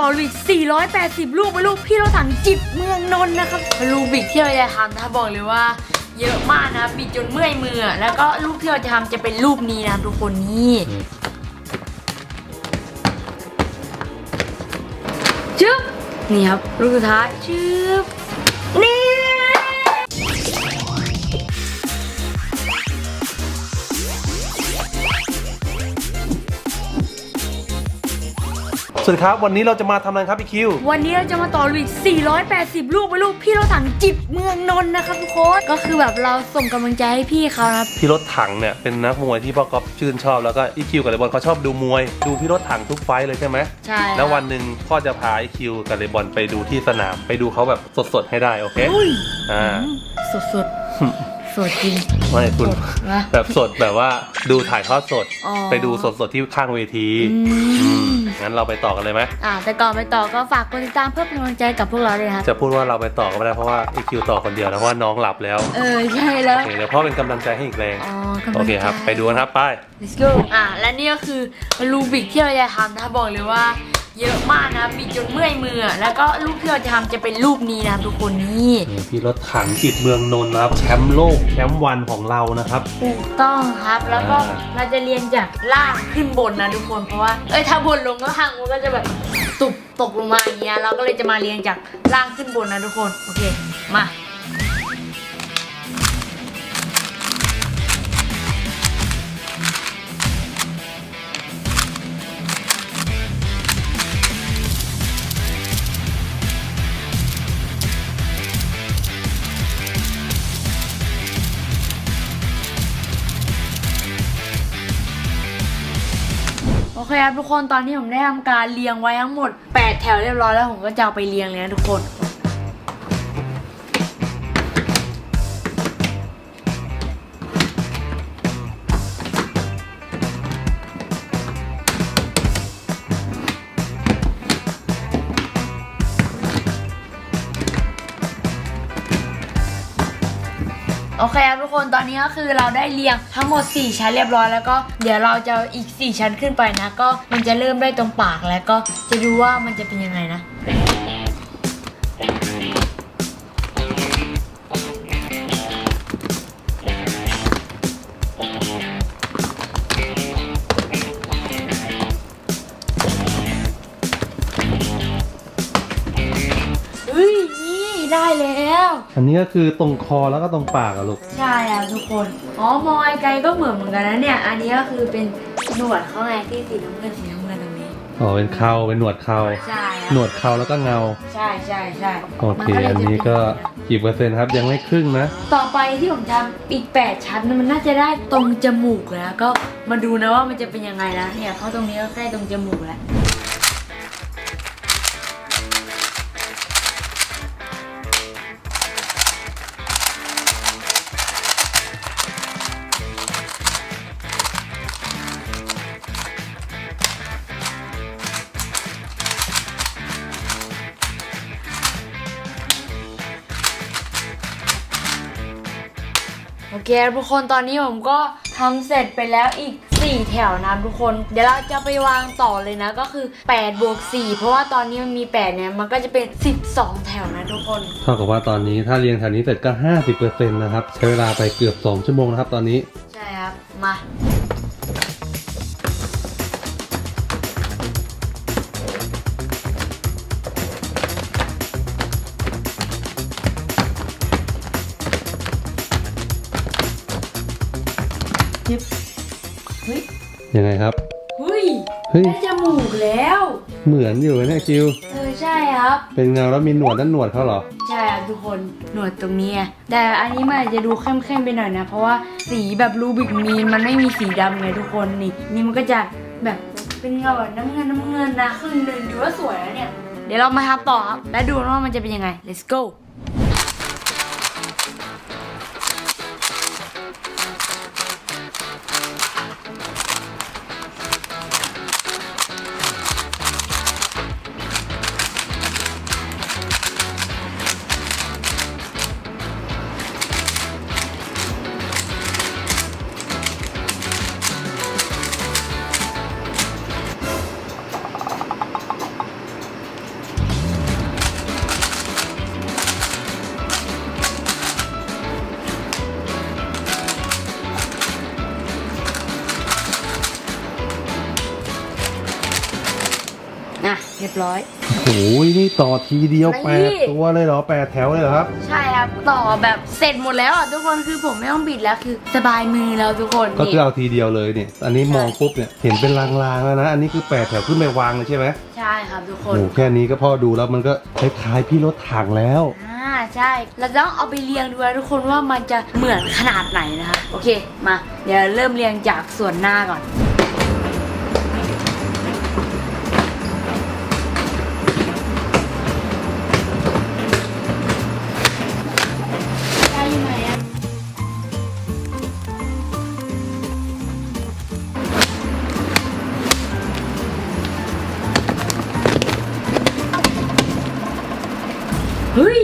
ต่อลูบิก480 ลูกเป็นลูกพี่รถถังจิตเมืองนนท์นะครับลูบิกที่เราจะทำนะบอกเลยว่า เยอะมากนะบิดจนเมื่อยมือ แล้วก็ลูกที่เราจะทำจะเป็นรูปนี้นะทุกคนนี่ชึบนี่ครับลูกสุดท้ายชึบ วัสดีครับ วันนี้เราจะมาทำอะไรครับพี่คิว วันนี้เราจะมาต่อลูบิก480 ลูกเป็นลูกพี่รถถังจิตเมืองนนท์นะครับทุกคนก็คือแบบเราส่งกำลังใจให้พี่เขานะครับ พี่รถถังเนี่ยเป็นนักมวยที่พ่อก๊อฟชื่นชอบแล้วก็อีคิวกับเลบอนเขาชอบดูมวย ดูพี่รถถังทุกไฟท์เลยใช่ไหมใช่แล้ววันหนึ่งพ่อจะพาอีคิวกับเลบอนไปดูที่สนามไปดูเขาแบบสดๆให้ได้โอเคอุ้ยอ่าสดสดสดจริง ไม่คุณสดนะแบบสดแบบว่าดูถ่ายทอดสด อ๋อ ไปดูสดๆที่ข้างเวทีอือืมม งั้นเราไปต่อกันเลยไหมอ่าแต่ก่อนไปต่อก็ฝากกดติดตามเพื่อเป็นกำลังใจกับพวกเราด้วยนะครับจะพูดว่าเราไปต่อก็ไม่ได้เพราะว่าอีคิวต่อคนเดียวนะเพราะว่าน้องหลับแล้วเออใช่แล้วโอเคเดี๋ยวพ่อเป็นกำลังใจให้อีกแรงอ๋อกำลังใจ โอเคครับ ไปดูกันครับไป let's go อ่าและนี่ก็คือรูบิกที่เราจะทำนะบอกเลยว่า เยอะมากนะบิดจนเมื่อยมือ แล้วก็รูปที่เราจะทำจะเป็นรูปนี้นะทุกคนนี่นี่พี่รถถังจิตเมืองนนท์นะครับ แชมป์โลกแชมป์วันของเรานะครับ ถูกต้องครับ แล้วก็อ่า เราจะเรียนจากล่างขึ้นบนนะทุกคน เพราะว่า เอ้ยถ้าบนลงก็ห่างมันก็จะแบบตุบตกลงมาอย่างเงี้ย เราก็เลยจะมาเรียนจากล่างขึ้นบนนะทุกคน โอเค มา เคครับทุกคนตอนนี้ผมได้ทำการเรียงไว้ทั้งหมด 8 แถวเรียบร้อยแล้วผมก็จะเอาไปเรียงเลยนะทุกคน โอเคครับทุกคนตอนนี้ก็คือเราได้เรียงทั้งหมด 4 ชั้นเรียบร้อยแล้วก็เดี๋ยวเราจะอีก 4 ชั้นขึ้นไปนะ ก็มันจะเริ่มได้ตรงปากแล้วก็จะดูว่ามันจะเป็นยังไงนะ ได้แล้ว อันนี้ก็คือตรงคอแล้วก็ตรงปากอะลูก ใช่ครับทุกคน อ๋อมอยไกลก็เหมือนเหมือนกันนะเนี่ย อันนี้ก็คือเป็นหนวดเขาไงที่สีน้ำเงินสีน้ำเงินตรงนี้ อ๋อ เป็นเคราเป็นหนวดเคราใช่ครับหนวดเคราแล้วก็เงา ใช่ใช่ใช่โอเค มัลยอันนี้ก็จะเป็นกี่เปอร์เซ็นต์ครับ ยังไม่ครึ่งนะ ต่อไปที่ผมทำอีก 8 ชั้นมันน่าจะได้ตรงจมูกแล้ว ก็มาดูนะว่ามันจะเป็นยังไงนะเนี่ยเขาตรงนี้ก็ใกล้ตรงจมูกแล้ว เคทุกคนตอนนี้ผมก็ทำเสร็จไปแล้วอีก 4 แถวนะทุกคน เดี๋ยวเราจะไปวางต่อเลยนะก็คือ8บวก4เพราะว่าตอนนี้มันมี 8 เนี่ย มันก็จะเป็น 12 แถวนะทุกคน เท่ากับว่าตอนนี้ถ้าเรียงแถวนี้เสร็จก็ 50%นะครับ ใช้เวลาไปเกือบ 2 ชั่วโมงนะครับตอนนี้ ใช่ครับ มา ยังไงครับ เฮ้ยเฮ้ย ได้จมูกแล้ว เหมือนอยู่เนี่ยคิว เออใช่ครับ เป็นเงาแล้วมีหนวดนั่นหนวดเขาเหรอ ใช่ครับทุกคนหนวดตรงนี้ไงแต่อันนี้มันอาจจะดูเข้มๆไปหน่อยนะ เพราะว่าสีแบบรูบิกมีนมันไม่มีสีดำไงทุกคนนี่ นี่มันก็จะแบบเป็นเงาแบบน้ำเงินน้ำเงินนะครึ่งหนึ่งถือว่าสวยแล้วเนี่ย เดี๋ยวเรามาทำต่อครับ แล้วดูว่ามันจะเป็นยังไง let's go เรียบร้อย โอ้ยนี่ต่อทีเดียวไม่แปดตัวเลยเหรอแปดแถวเลยเหรอครับ ใช่ครับ ต่อแบบเสร็จหมดแล้วอะทุกคนคือผมไม่ต้องบิดแล้วคือสบายมือแล้วทุกคนก็นี่คือเอาทีเดียวเลยเนี่ยอันนี้มองปุ๊บเนี่ยเห็นเป็นลางๆแล้วนะ อันนี้คือแปดแถวขึ้นไปวางเลยใช่ไหมใช่ครับทุกคนโอ้แค่นี้ก็พ่อดูแล้วมันก็คล้ายๆพี่รถถังแล้วอ่าใช่เราต้องเอาไปเรียงดูนะทุกคนว่ามันจะเหมือนขนาดไหนนะคะโอเคมาเดี๋ยวเริ่มเรียงจากส่วนหน้าก่อน เฮ้ย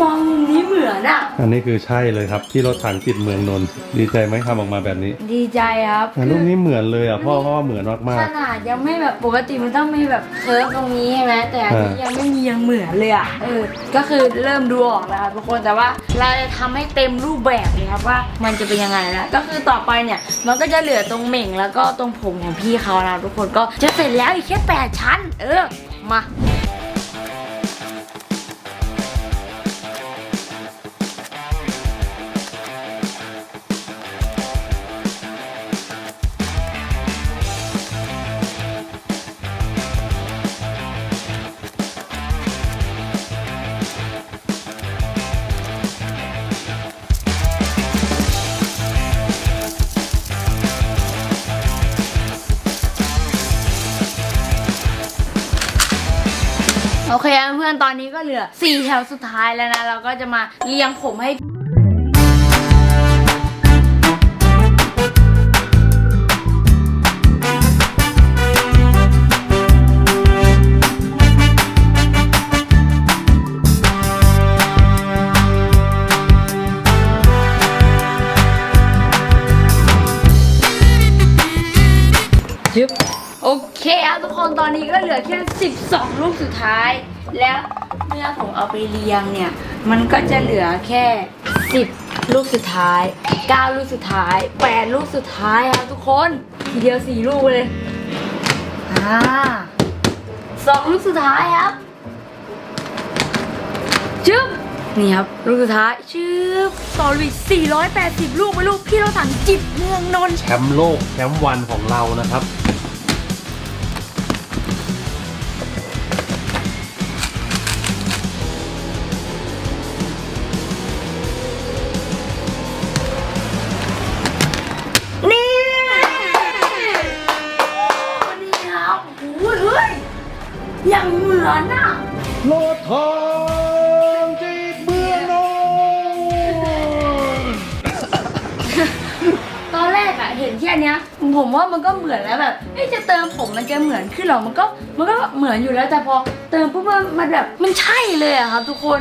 มองมุมนี้เหมือนอะอันนี้คือใช่เลยครับพี่รถถังจิตเมืองนนท์ดีใจไหมทำออกมาแบบนี้ดีใจครับแต่รูปนี้เหมือนเลยอะพ่อเพราะว่าเหมือนมาก ขนาดยังไม่แบบปกติมันต้องมีแบบเคิร์ฟตรงนี้ใช่ไหมแต่อันนี้อ่ายั ยังไม่มียังเหมือนเลยอะเออก็คือเริ่มดูออกแล้วครับทุกคนแต่ว่าเราจะทำให้เต็มรูปแบบเลยครับว่ามันจะเป็นยังไงนะก็คือต่อไปเนี่ยมันก็จะเหลือตรงเหม่งแล้วก็ตรงผมของพี่เขานะทุกคนก็จะเสร็จแล้วอีกแค่แปดชั้น เออมา โอเคเพื่อนตอนนี้ก็เหลือ 4 แถวสุดท้ายแล้วนะ เราก็จะมาเรียงผมให้ คครับทุกคนตอนนี้ก็เหลือแค่ 12 ลูกสุดท้าย แล้วเมื่อผมเอาไปเรียงเนี่ย มันก็จะเหลือแค่ 10 ลูกสุดท้าย 9 ลูกสุดท้าย 8 ลูกสุดท้ายครับทุกคนทีเดียว 4 ลูกเลยอ่าสองลูกสุดท้ายครับจึ๊บนี่ครับลูกสุดท้ายจึ๊บต่ออีก480ลูกไปลูกพี่เราสั่งจิบเมืองนนท์แชมป์โลกแชมป์วันของเรานะครับ ยังเหมือนอะรถทองจิตเมืองนนท์ตอนแรกอะเห็นแค่เนี้ยผมว่ามันก็เหมือนแล้วแบบเอ๊ะจะเติมผมมันจะเหมือนขึ้นหรอมันก็มันก็เหมือนอยู่แล้วแต่พอเติมปุ๊บมันแบบมันใช่เลยอะครับทุกคน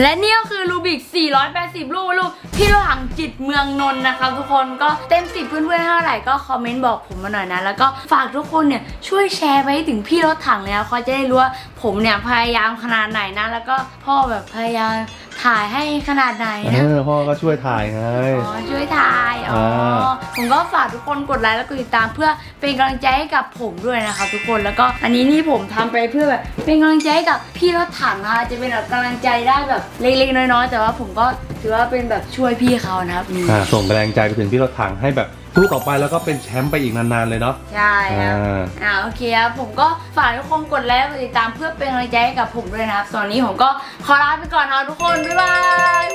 และนี่ก็คือรูบิก 480 ลูกลูกพี่หลังจิตเมืองนนท์นะครับทุกคนก็เต็ม10เพื่อนๆเท่าไหร่ก็คอมเมนต์บอกผมมาหน่อยนะ แล้วก็ฝากทุกคนเนี่ยช่วยแชร์ไปให้ถึงพี่รถถังเนี่ยเขาจะได้รู้ว่าผมเนี่ยพยายามขนาดไหนนะ แล้วก็พ่อแบบพยายามถ่ายให้ขนาดไหนเอนะอพ่อก็ช่วยถ่ายไงอ๋อช่วยถ่ายอ๋ออา ผมก็ฝากทุกคนกดไลค์แล้วกดติดตาม เพื่อเป็นกำลังใจให้กับผมด้วยนะครับทุกคนแล้วก็อันนี้นี่ผมทำไปเพื่อแบบเป็นกำลังใจให้กับพี่รถถังนะคะจะเป็นแบบกำลังใจได้แบบเล็กๆน้อยๆแต่ว่าผมก็ถือว่าเป็นแบบช่วยพี่เขานะครับนี่อ่าส่งแรงใจไปถึงพี่รถถังให้แบบสู้ต่อไปแล้วก็เป็นแชมป์ไปอีกนานๆเลยเนาะใช่คอ่รับาอ่าโอเคครับผมก็ฝากทุกคนกดไลค์และกดติดตามเพื่อเป็นกำลังใจให้กับผมด้วยนะครับตอนนี้ผมก็ขอลาไปก่อนนะครับทุกคนบ๊ายบาย